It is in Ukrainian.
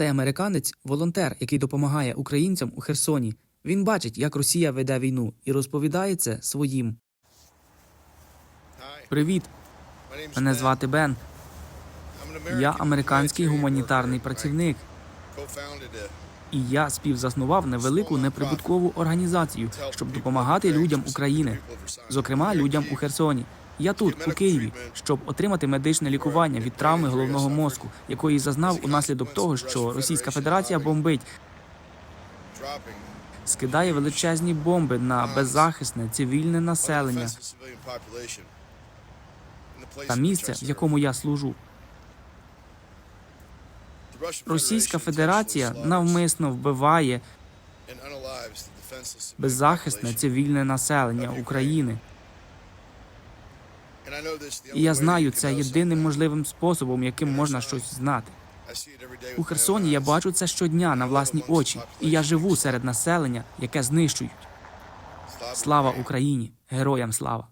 Цей американець волонтер, який допомагає українцям у Херсоні. Він бачить, як Росія веде війну, і розповідає це своїм. Привіт, мене звати Бен. Я американський гуманітарний працівник, і я співзаснував невелику неприбуткову організацію, щоб допомагати людям України, зокрема людям у Херсоні. Я тут, у Києві, щоб отримати медичне лікування від травми головного мозку, якої зазнав унаслідок того, що Російська Федерація бомбить, скидає величезні бомби на беззахисне цивільне населення та місце, в якому я служу. Російська Федерація навмисно вбиває беззахисне цивільне населення України. І я знаю це єдиним можливим способом, яким можна щось знати. У Херсоні я бачу це щодня на власні очі, і я живу серед населення, яке знищують. Слава Україні! Героям слава!